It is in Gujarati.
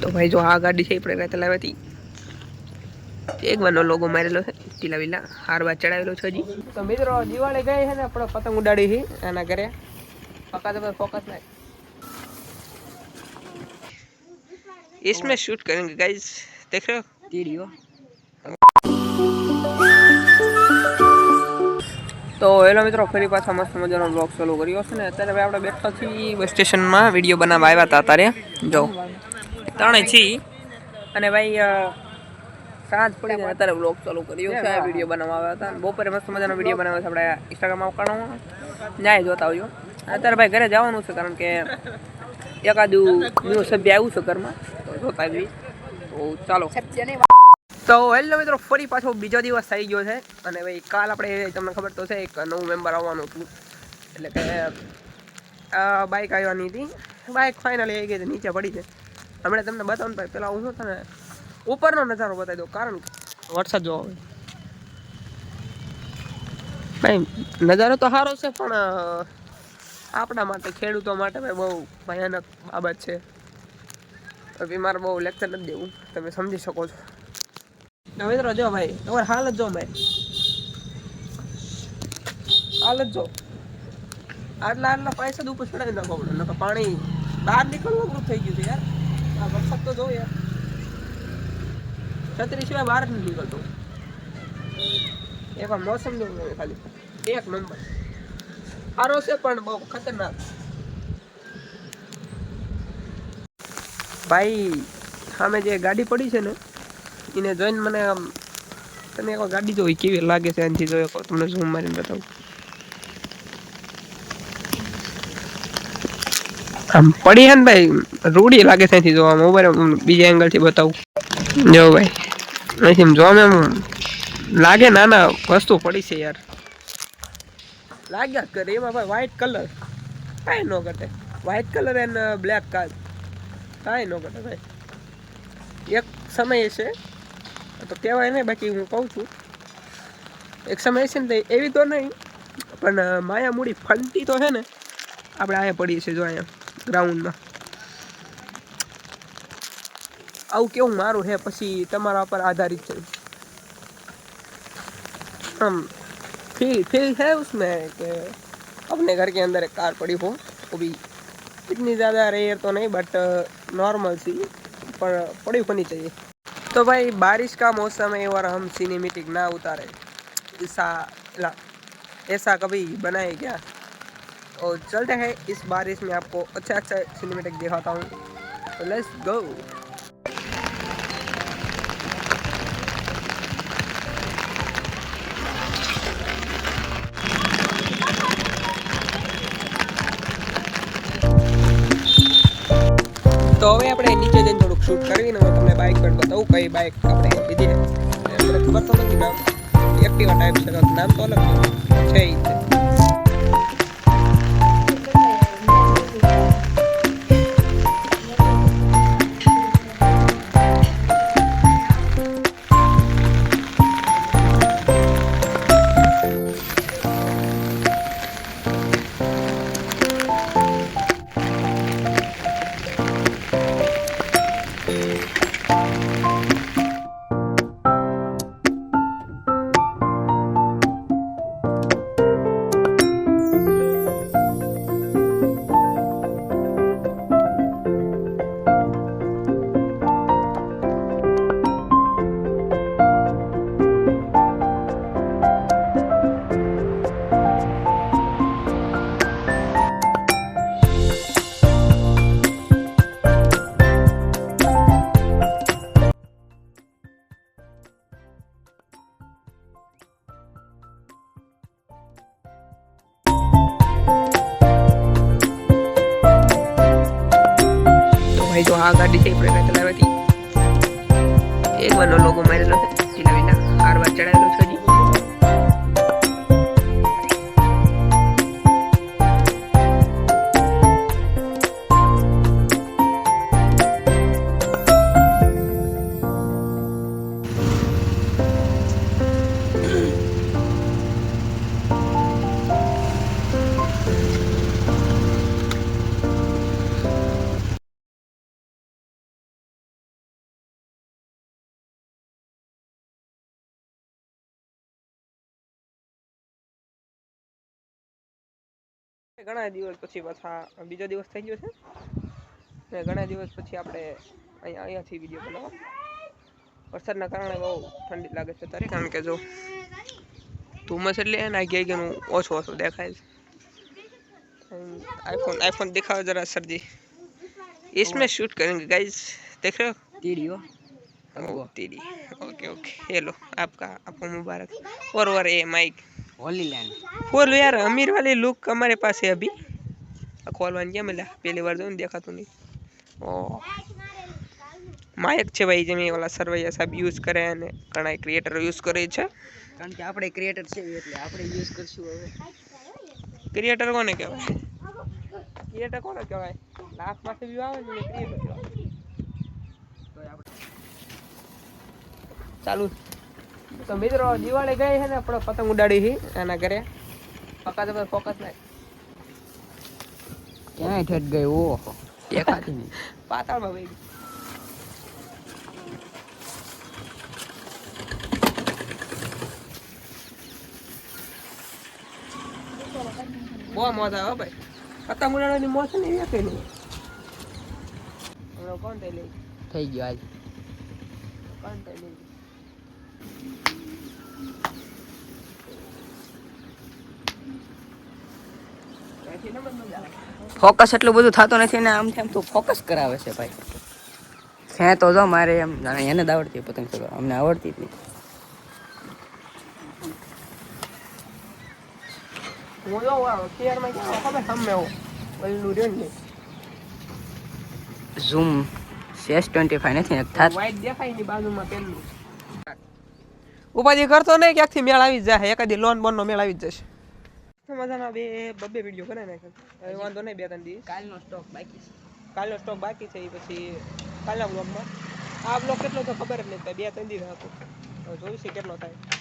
તો ભાઈ જો આ ગાડી છે એ આપણે રાતે લાવી હતી એક વાનો લોગો મારેલો છે ટીલા વિલા હાર બાદ ચડાવેલો છે હજી તો મિત્રો દિવાળી ગઈ છે ને આપણે પતંગ ઉડાડી છે એના ઘરે પકા તો ફોકસ ના इसमें शूट करेंगे गाइस देख रहे हो वीडियो તો હેલો મિત્રો ફરી પાછા મસ્ત મજાનો બ્લોગ ચાલુ કર્યો છે ને અત્યારે ભાઈ આપણે બેઠા છીએ બસ સ્ટેશનમાં વિડીયો બનાવવા આવ્યા હતા અત્યારે જો ત્રણે છીએ અને ભાઈ સાંજ પડી પડીને અત્યારે બ્લોગ ચાલુ કર્યો છે વીડિયો બનાવવા આવ્યા હતા. બપોરે મસ્ત મજાનો વીડિયો બનાવ્યો છે આપણે ઇન્સ્ટાગ્રામમાં ઉકાળો ન્યાય જોતા આવજો. અત્યારે ભાઈ ઘરે જવાનું છે કારણ કે એકાદું ન્યૂ સભ્ય આવ્યું છે ઘરમાં. જોતા આવી તો ચાલો. તો હેલો મિત્રો ફરી પાછો બીજો દિવસ થઈ ગયો છે. અને ભાઈ કાલ આપણે તમને ખબર તો છે એક નવું મેમ્બર આવવાનું હતું. એટલે કે બાઇક આવવાની હતી. બાઇક ફાઇનલી આવી ગઈ છે નીચે પડી છે. હમણાં તમને બતાવું ભાઈ, પેલા હું શું તને ઉપરનો નજારો બતાવી દઉં, કારણ કે વરસાદ જોવા હોય ભાઈ, નજારો તો સારો છે, પણ આપણા માટે, ખેડૂતો માટે ભાઈ બહુ ભયાનક બાબત છે. મારે બહુ લેક્ચર નથી દેવું, તમે સમજી શકો છો. મિત્રો જો ભાઈ, તમારે હાલ જ જો ભાઈ. હાલ જ. જો આટલા આટલા પૈસા ઉપર ચડાવી નાખો નકર પાણી બહાર નીકળવું અઘરું થઈ ગયું છે યાર. આ વરસાદ તો જો યાર. છત્રી સિવાય બહાર નહીં નીકળતો. એવા મોસમ જો ખાલી. એક નંબર. સારો છે પણ બહુ ખતરનાક. ભાઈ, સામે જે ગાડી પડી છે ને, એને જોઈને મને આમ, તમે એક ગાડી જોઈ કેવી લાગે છે એનાથી જોયો તમને ઝૂમ મારીને બતાવું. આમ પડી હે ને ભાઈ, રૂડી લાગે છે અહીંથી જોવા મોબાઈલ બીજા એંગલથી બતાવું. જો ભાઈ, અહીંથી જોવામાં આમ લાગે નાના વસ્તુ પડી છે યાર. લાગ્યા કરે. એમાં ભાઈ વ્હાઈટ કલર કાંઈ ન ઘટે. White colour and black car કાંઈ ન ઘટે ભાઈ. એક સમય છે. તો કહેવાય નહીં, બાકી હું કહું છું. એક સમય છે ને એવી તો નહીં, પણ માયા મૂડી ફંટી તો છે ને, આપણે અહીંયા પડીએ છીએ જો અહીંયા ગ્રાઉન્ડમાં આવું કેવું મારું છે પછી તમારા પર આધારિત છે हम फील फील है उसमें कि अपने घर के अंदर एक कार पड़ी हो वो भी इतनी ज़्यादा रेयर तो नहीं बट नॉर्मल सी पर पड़ी होनी चाहिए तो भाई बारिश का मौसम है और हम सिनेमेटिक ना उतारे ऐसा ला ऐसा कभी बनाए क्या और चलते हैं इस बारिश में आपको अच्छा अच्छा सिनेमेटिक दिखाता हूँ तो लेट्स गो તો હવે આપણે નીચે જઈને થોડુંક શૂટ કરીને હું તમને બાઇક પર બતાવું કઈ બાઇક આપણે લીધી છે મને ખબર તો નથી નામ એક્ટિવા ટાઈપ છે કાંઈક નામ તો અલગ છે ભાઈ જો આ ગાડી છે એ આપણે રાતે લાવી હતી એક વાનો લોગો મારેલો છે ટીલા વિલા હાર બાદ ચડાવેલો ઘણા દિવસ પછી પાછા બીજો દિવસ થઈ ગયો છે ને ઘણા દિવસ પછી આપણે અહીંયા અહીંયાથી વિડીયો બનાવો વરસાદના કારણે બહુ ઠંડી લાગે છે તારે કારણ કે જો ધુમ્મસ એટલે એના આગે આગેનું ઓછું ઓછું દેખાય છે आईफोन आईफोन दिखाओ जरा सर जी इसमें शूट करेंगे गाइस देख रहे हो टीडियो ओ तेरी ओके ओके ये लो आपका आपको मुबारक और और ये माइक હોલી લેન્ડ ફૂલ યાર અમીર વાલી લુક અમારે પાસે અભી. આ ખોલવાની કેમ એટલે પહેલી વાર જોયું દેખાતું નહીં. ઓ. માયક છે ભાઈ જેમ ઓલા સરવૈયા સાહેબ યુઝ કરે અને ઘણા ક્રિએટર યુઝ કરે છે. કારણ કે આપણે ક્રિએટર છે એટલે આપણે યુઝ કરશું હવે. ક્રિએટર કોને કહેવાય? ક્રિએટર કોને કહેવાય? લાસ્ટ પાસે વ્યૂ આવે ને ક્રિએટર કહેવાય. ચાલુ. તો મિત્રો દિવાળી ગઈ છે ને આપણે પતંગ ઉડાડી છે એના ઘરે. પકા તો ફોકસ નહીં. ક્યાંય ઠેઠ ગઈ? ઓહો. દેખાતી નહીં. પાતાળમાં વહી ગઈ. બહુ મોજ હો ભાઈ. પતંગ ઉડાડવાની મોજ છે ને એ કઈ નહીં. હમણાં કોણ થઈ લઈ થઈ ગયો આજ. કોણ થઈ લઈ ત્યાંથી નંબર મજા આવે ફોકસ એટલું બધું થતું નથી ને આમ તેમ તો ફોકસ કરાવે છે ભાઈ. છે તો જો મારે એમ એને જ આવડતી પતંગ ચગાવવા. અમને આવડતી જ નહીં ઝૂમ સેસ ટ્વેન્ટી ફાઈવ નથી થાત. દેખાયની બાજુમાં પેલું. ઉપાધિ કરતો નહીં ક્યાંકથી મેળ આવી જાય એકાદી લોન બોન નો મેળ આવી જ જશે. મજાના બે બબ્બે વીડિયો બનાવી નાખ્યા હવે વાંધો નહીં બે ત્રણ દિવસ. કાલનો સ્ટોક બાકી છે. કાલનો સ્ટોક બાકી છે એ પછી કાલના બ્લોગમાં આ બ્લોગ કેટલો તો ખબર જ નહીં બે ત્રણ દિવસ હતો. હવે જોઈશું કેટલો થાય.